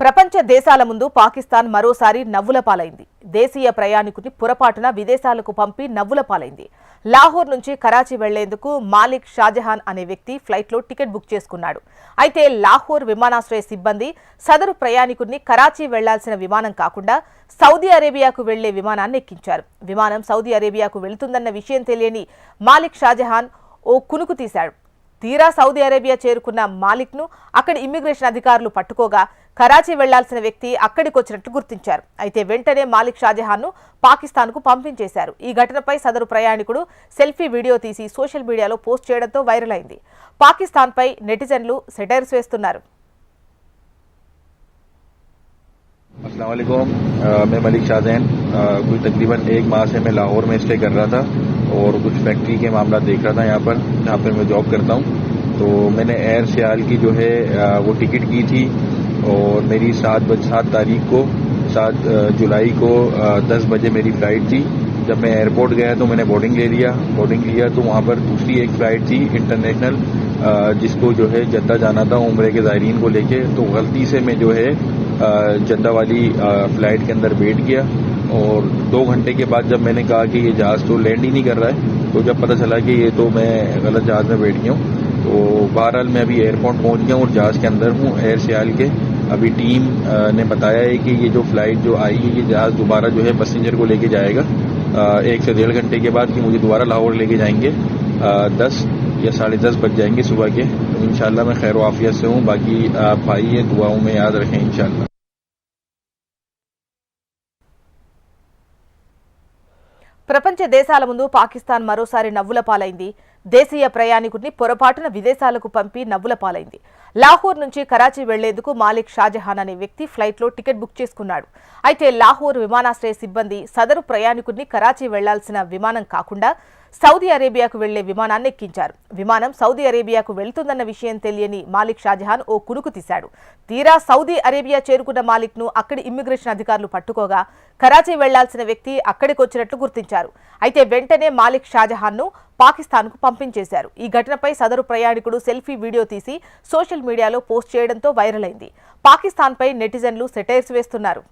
ప్రపంచ దేశాల ముందు పాకిస్తాన్ మరోసారి నవ్వుల పాలైంది. దేశీయ ప్రయాణికుని పొరపాటున విదేశాలకు పంపి నవ్వుల పాలైంది. లాహోర్ నుంచి కరాచీ వెళ్ళేందుకు మాలిక్ షాజహాన్ అనే వ్యక్తి ఫ్లైట్లో టికెట్ బుక్ చేసుకున్నాడు. అయితే లాహోర్ విమానాశ్రయ సిబ్బంది సదరు ప్రయాణికుడిని కరాచీ వెళ్ళాల్సిన విమానం కాకుండా సౌదీ అరేబియాకు వెళ్ళే విమానాన్ని ఎక్కించారు. విమానం సౌదీ అరేబియాకు వెళుతుందన్న విషయం తెలియని మాలిక్ షాజహాన్ ఓ కునుకు తీశాడు. తీరా సౌదీ అరేబియా చేరుకున్న మాలిక్ను అక్కడి ఇమ్మిగ్రేషన్ అధికారులు పట్టుకోగా కరాచీ వెళ్లాల్సిన వ్యక్తి అక్కడికి వచ్చినట్లు గుర్తించారు అయితే వెంటనే మాలిక్ షాజహాన్ను పాకిస్తాన్కు పంపించేశారు ఈ ఘటనపై సదరు ప్రయాణికుడు సెల్ఫీ వీడియో తీసి సోషల్ మీడియాలో పోస్ట్ చేయడంతో వైరల్ అయింది పాకిస్తాన్పై నెటిజన్లు సెటైర్స్ వేస్తున్నారు अस्सलाम वालेकुम अ, मैं मलिक शाहजैन अ, कोई तकरीबन एक माह से मैं लाहौर में स्टे कर रहा था और कुछ फैक्ट्री के मामला देख रहा था यहाँ पर, जहाँ पर मैं जॉब करता हूँ। तो मैंने एयर सियाल की जो है वो टिकट की थी और मेरी सात बज, सात तारीख को, सात जुलाई को दस बजे मेरी फ़्लाइट थी। जब मैं एयरपोर्ट गया तो मैंने बोर्डिंग ले लिया। बोर्डिंग लिया तो वहाँ पर दूसरी एक फ़्लाइट थी इंटरनेशनल जिसको जो है जद्दा जाना था उम्र के ज़ायरीन को लेके। तो गलती से मैं जो है जद्दा वाली फ़्लाइट के अंदर बैठ गया और दो घंटे के बाद जब मैंने कहा कि ये जहाज़ तो लैंड ही नहीं कर रहा है तो जब पता चला कि ये तो मैं गलत जहाज़ में बैठ गया हूँ तो बहरहाल मैं अभी एयरपोर्ट पहुँच गया हूँ और जहाज़ के अंदर हूँ एयर सियाल के। अभी टीम ने बताया है कि ये जो फ़्लाइट जो आई है, ये जहाज़ दोबारा जो है पैसेंजर को लेके जाएगा। एक से डेढ़ घंटे के बाद कि मुझे दोबारा लाहौर लेके जाएँगे। दस या साढ़े दस बज जाएँगे सुबह के। तो इंशाल्लाह मैं खैर वाफियत से हूँ, बाकी आप भाई हैं दुआओं में याद रखें इंशाल्लाह। ప్రపంచ దేశాల ముందు పాకిస్తాన్ మరోసారి నవ్వుల పాలైంది. దేశీయ ప్రయాణికుడిని పొరపాటున విదేశాలకు పంపి నవ్వుల పాలైంది. లాహోర్ నుంచి కరాచీ వెళ్ళేందుకు మాలిక్ షాజహాన్ అనే వ్యక్తి ఫ్లైట్లో టికెట్ బుక్ చేసుకున్నాడు. అయితే లాహోర్ విమానాశ్రయ సిబ్బంది సదరు ప్రయాణికుడిని కరాచీ వెళ్ళాల్సిన విమానం కాకుండా సౌదీ అరేబియాకు వెళ్ళే విమానాన్ని ఎక్కించారు. విమానం సౌదీ అరేబియాకు వెళ్తుందన్న విషయం తెలియని మాలిక్ షాజహాన్ ఓ కునుకు తీశాడు. తీరా సౌదీ అరేబియా చేరుకున్న మాలిక్ను అక్కడి ఇమ్మిగ్రేషన్ అధికారులు పట్టుకోగా కరాచీ వెళ్ళాల్సిన వ్యక్తి అక్కడికి వచ్చినట్లు గుర్తించారు. అయితే వెంటనే మాలిక్ షాజహాన్ను పాకిస్తాన్కు పంపించేశారు. ఈ ఘటనపై సదరు ప్రయాణికుడు సెల్ఫీ వీడియో తీసి సోషల్ మీడియాలో పోస్ట్ చేయడంతో వైరల్ అయింది. పాకిస్తాన్పై నెటిజన్లు సెటైర్స్ వేస్తున్నారు.